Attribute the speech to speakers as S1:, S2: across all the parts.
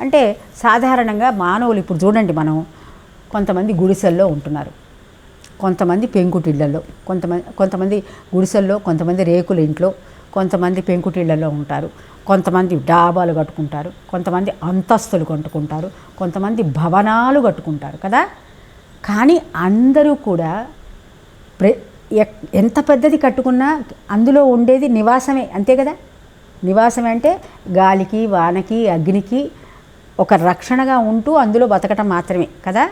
S1: అంటే సాధారణంగా మానవులు ఇప్పుడు చూడండి మనం కొంతమంది గుడిసెల్లో ఉంటున్నారు. కొంతమంది పెంకుటిళ్ళల్లో కొంతమంది కొంతమంది గుడిసెల్లో కొంతమంది రేకుల ఇంట్లో కొంతమంది పెంకుటిళ్ళల్లో ఉంటారు. కొంతమంది డాబాలు కట్టుకుంటారు కొంతమంది అంతస్తులు కట్టుకుంటారు కొంతమంది భవనాలు కట్టుకుంటారు కదా? కానీ అందరూ కూడా ప్ర ఎక్- ఎంత పెద్దది కట్టుకున్నా అందులో ఉండేది నివాసమే అంతే కదా? నివాసమే అంటే గాలికి వానకి అగ్నికి ఒక రక్షణగా ఉంటూ అందులో బతకటం మాత్రమే కదా?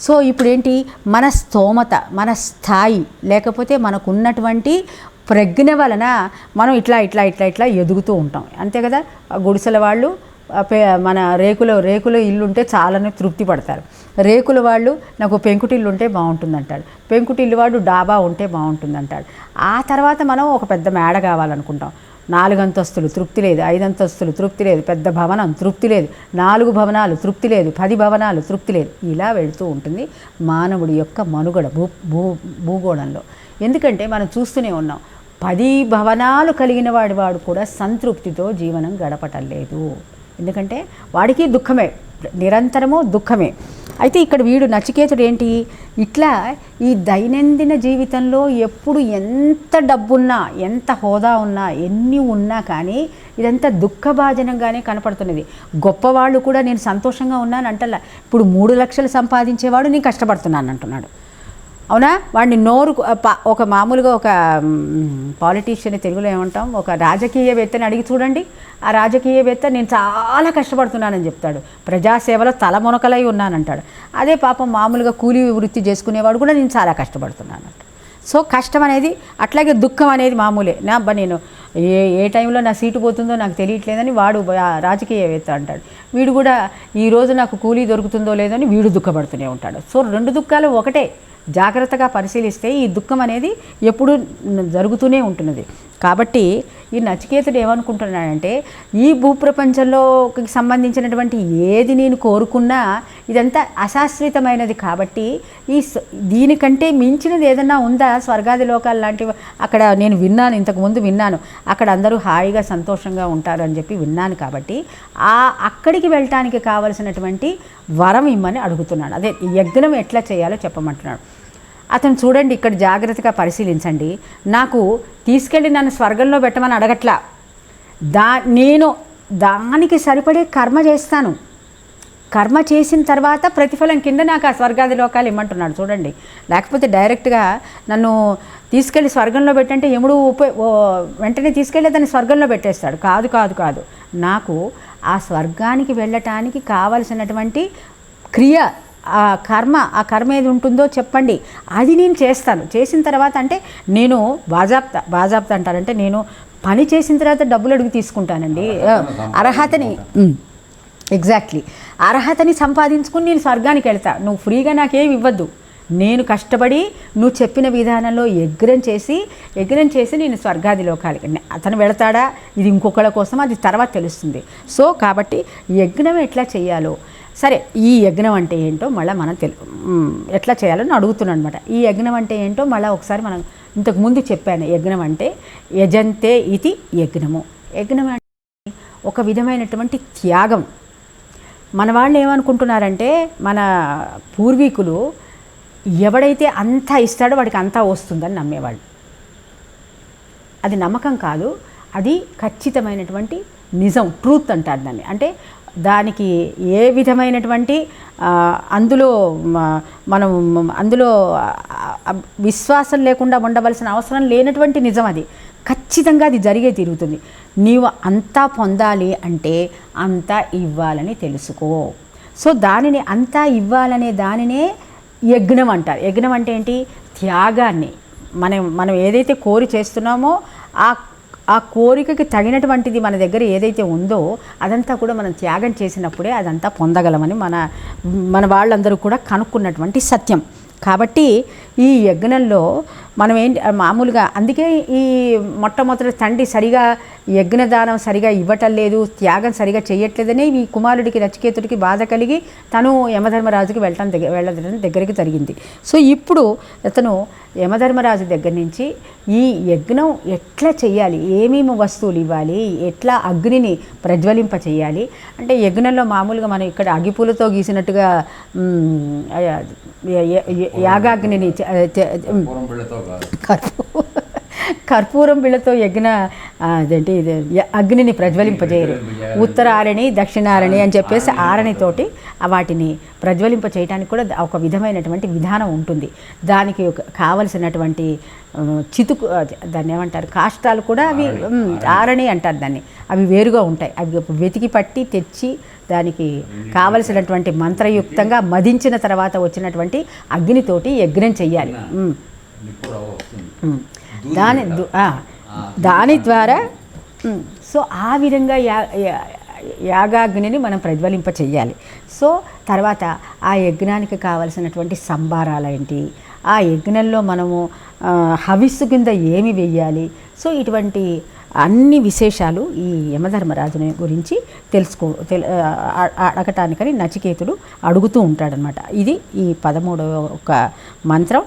S1: సో ఇప్పుడు ఏంటి మన స్తోమత మన స్థాయి లేకపోతే మనకున్నటువంటి ప్రజ్ఞ వలన మనం ఇట్లా ఇట్లా ఇట్లా ఇట్లా ఎదుగుతూ ఉంటాం. అంతే కదా? గుడిసెల వాళ్ళు పే- మన రేకుల రేకుల ఇల్లు ఉంటే చాలానే తృప్తి పడతారు. రేకుల వాళ్ళు నాకు పెంకుటిల్లు ఉంటే బాగుంటుంది అంటాడు పెంకుటిల్లు వాడు డాబా ఉంటే బాగుంటుంది అంటాడు ఆ తర్వాత మనం ఒక పెద్ద మేడ కావాలనుకుంటాం. నాలుగు అంతస్తులు తృప్తి లేదు ఐదు అంతస్తులు తృప్తి లేదు పెద్ద భవనం తృప్తి లేదు నాలుగు భవనాలు తృప్తి లేదు పది భవనాలు తృప్తి లేదు. ఇలా వెళుతూ ఉంటుంది మానవుడి యొక్క మనుగడ భూ భూ భూగోళంలో. ఎందుకంటే మనం చూస్తూనే ఉన్నాం పది భవనాలు కలిగిన వాడి వాడు కూడా సంతృప్తితో జీవనం గడపటం లేదు. ఎందుకంటే వాడికి దుఃఖమే నిరంతరము దుఃఖమే. అయితే ఇక్కడ వీడు నచికేతుడు ఏంటి? ఇట్లా ఈ దైనందిన జీవితంలో ఎప్పుడు ఎంత డబ్బున్నా ఎంత హోదా ఉన్నా ఎన్ని ఉన్నా కానీ ఇదంతా దుఃఖభాజనంగానే కనపడుతున్నది. గొప్పవాళ్ళు కూడా నేను సంతోషంగా ఉన్నాను అంటలా ఇప్పుడు మూడు లక్షలు సంపాదించేవాడు నేను కష్టపడుతున్నాను అంటున్నాడు అవునా? వాడిని నోరు ప- ఒక మామూలుగా ఒక పాలిటీషియన్ తెలుగులో ఏమంటాం? ఒక రాజకీయవేత్తని అడిగి చూడండి. ఆ రాజకీయవేత్త నేను చాలా కష్టపడుతున్నానని చెప్తాడు. ప్రజాసేవలో తలమునకలై ఉన్నానంటాడు. అదే పాపం మామూలుగా కూలీ వృత్తి చేసుకునేవాడు కూడా నేను చాలా కష్టపడుతున్నాను. సో కష్టం అనేది అట్లాగే దుఃఖం అనేది మామూలే. నా అబ్బా నేను ఏ ఏ టైంలో నా సీటు పోతుందో నాకు తెలియట్లేదని వాడు రాజకీయవేత్త అంటాడు. వీడు కూడా ఈరోజు నాకు కూలీ దొరుకుతుందో లేదని వీడు దుఃఖపడుతూనే ఉంటాడు. సో రెండు దుఃఖాలు ఒకటే. జాగ్రత్తగా పరిశీలిస్తే ఈ దుఃఖం అనేది ఎప్పుడు జరుగుతూనే ఉంటున్నది. కాబట్టి ఈ నచికేతుడు ఏమనుకుంటున్నాడంటే ఈ భూప్రపంచంలోకి సంబంధించినటువంటి ఏది నేను కోరుకున్నా ఇదంతా అశాశ్వతమైనది కాబట్టి ఈ దీనికంటే మించినది ఏదన్నా ఉందా? స్వర్గాది లోకాలు లాంటివి అక్కడ నేను విన్నాను ఇంతకుముందు విన్నాను. అక్కడ అందరూ హాయిగా సంతోషంగా ఉంటారు అని చెప్పి విన్నాను కాబట్టి ఆ అక్కడికి వెళ్ళటానికి కావలసినటువంటి వరం ఇమ్మని అడుగుతున్నాడు అదే యజ్ఞం ఎట్లా చేయాలో చెప్పమంటున్నాడు. అతను చూడండి ఇక్కడ జాగ్రత్తగా పరిశీలించండి. నాకు తీసుకెళ్ళి నన్ను స్వర్గంలో పెట్టమని అడగట్లా. దా నేను దానికి సరిపడే కర్మ చేస్తాను. కర్మ చేసిన తర్వాత ప్రతిఫలం కింద నాకు ఆ స్వర్గాది లోకాలు ఇమ్మంటున్నాడు. చూడండి లేకపోతే డైరెక్ట్గా నన్ను తీసుకెళ్ళి స్వర్గంలో పెట్టంటే ఎముడు ఉప వెంటనే తీసుకెళ్ళి దాన్ని స్వర్గంలో పెట్టేస్తాడు. కాదు కాదు కాదు. నాకు ఆ స్వర్గానికి వెళ్ళటానికి కావలసినటువంటి క్రియ ఆ కర్మ ఆ కర్మ ఏది ఉంటుందో చెప్పండి. అది నేను చేస్తాను. చేసిన తర్వాత అంటే నేను బాజాప్తా బాజాప్తా అంటారంటే నేను పని చేసిన తర్వాత డబ్బులు అడుగు తీసుకుంటానండి. అర్హతని. ఎగ్జాక్ట్లీ. అర్హతని సంపాదించుకుని నేను స్వర్గానికి వెళ్తా. నువ్వు ఫ్రీగా నాకేమి ఇవ్వద్దు. నేను కష్టపడి నువ్వు చెప్పిన విధానంలో యజ్ఞం చేసి యజ్ఞం చేసి నేను స్వర్గాది లోకాలకి అతను వెళతాడా? ఇది ఇంకొకళ్ళ కోసం అది తర్వాత తెలుస్తుంది. సో కాబట్టి యజ్ఞం ఎట్లా చేయాలో? సరే ఈ యజ్ఞం అంటే ఏంటో మళ్ళీ మనం తెలు ఎట్లా చేయాలని అడుగుతున్నాను అనమాట ఈ యజ్ఞం అంటే ఏంటో మళ్ళీ ఒకసారి మనం ఇంతకు ముందు చెప్పాను యజ్ఞం అంటే యజంతే ఇది యజ్ఞము. యజ్ఞం అంటే ఒక విధమైనటువంటి త్యాగం. మన వాళ్ళు ఏమనుకుంటున్నారంటే మన పూర్వీకులు ఎవడైతే అంతా ఇస్తాడో వాడికి అంతా వస్తుందని నమ్మేవాళ్ళు. అది నమ్మకం కాదు అది ఖచ్చితమైనటువంటి నిజం ట్రూత్ అంటారు దాన్ని. అంటే దానికి ఏ విధమైనటువంటి అందులో మనం అందులో విశ్వాసం లేకుండా ఉండవలసిన అవసరం లేనటువంటి నిజం అది. ఖచ్చితంగా అది జరిగే తిరుగుతుంది నీవు అంతా పొందాలి అంటే అంతా ఇవ్వాలని తెలుసుకో. సో దానిని అంతా ఇవ్వాలనే దానినే యజ్ఞం అంటారు. యజ్ఞం అంటే ఏంటి? త్యాగాన్ని. మనం మనం ఏదైతే కోరి చేస్తున్నామో ఆ ఆ కోరికకి తగినటువంటిది మన దగ్గర ఏదైతే ఉందో అదంతా కూడా మనం త్యాగం చేసినప్పుడే అదంతా పొందగలమని మన మన వాళ్ళందరూ కూడా కనుక్కున్నటువంటి సత్యం. కాబట్టి ఈ యజ్ఞంలో మనం ఏంటి మామూలుగా అందుకే ఈ మొట్టమొదటి తండ్రి సరిగా యజ్ఞదానం సరిగా ఇవ్వటం లేదు త్యాగం సరిగా చేయట్లేదని ఈ కుమారుడికి నచికేతుడికి బాధ కలిగి తను యమధర్మరాజుకి వెళ్ళటం దగ్గర వెళ్ళడం దగ్గరికి జరిగింది. సో ఇప్పుడు అతను యమధర్మరాజు దగ్గర నుంచి ఈ యజ్ఞం ఎట్లా చేయాలి? ఏమేమి వస్తువులు ఇవ్వాలి? ఎట్లా అగ్నిని ప్రజ్వలింప చేయాలి? అంటే యజ్ఞంలో మామూలుగా మనం ఇక్కడ అగిపూలతో గీసినట్టుగా యాగాగ్నిని కర్పూరం బిళ్ళతో యజ్ఞ అదేంటి ఇది అగ్నిని ప్రజ్వలింపజేయరు ఉత్తరారణి దక్షిణారణి అని చెప్పేసి ఆరణితోటి వాటిని ప్రజ్వలింప చేయడానికి కూడా ఒక విధమైనటువంటి విధానం ఉంటుంది. దానికి ఒక కావలసినటువంటి చితుకు దాన్ని ఏమంటారు? కాష్టాలు కూడా అవి ఆరణి. అంటారు దాన్ని. అవి వేరుగా ఉంటాయి. అవి వెతికి పట్టి తెచ్చి దానికి కావలసినటువంటి మంత్రయుక్తంగా మదించిన తర్వాత వచ్చినటువంటి అగ్నితోటి యజ్ఞం చెయ్యాలి. దాని దాని ద్వారా సో ఆ విధంగా యా యాగాగ్నిని మనం ప్రజ్వలింప చెయ్యాలి. సో తర్వాత ఆ యజ్ఞానికి కావలసినటువంటి సంబారాలు ఏంటి ఆ యజ్ఞంలో మనము హవిస్సు కింద ఏమి వెయ్యాలి? సో ఇటువంటి అన్ని విశేషాలు ఈ యమధర్మరాజుని గురించి తెలుసుకో తెల్ అడగటానికని నచికేతుడు అడుగుతూ ఉంటాడనమాట. ఇది ఈ పదమూడవ ఒక మంత్రం.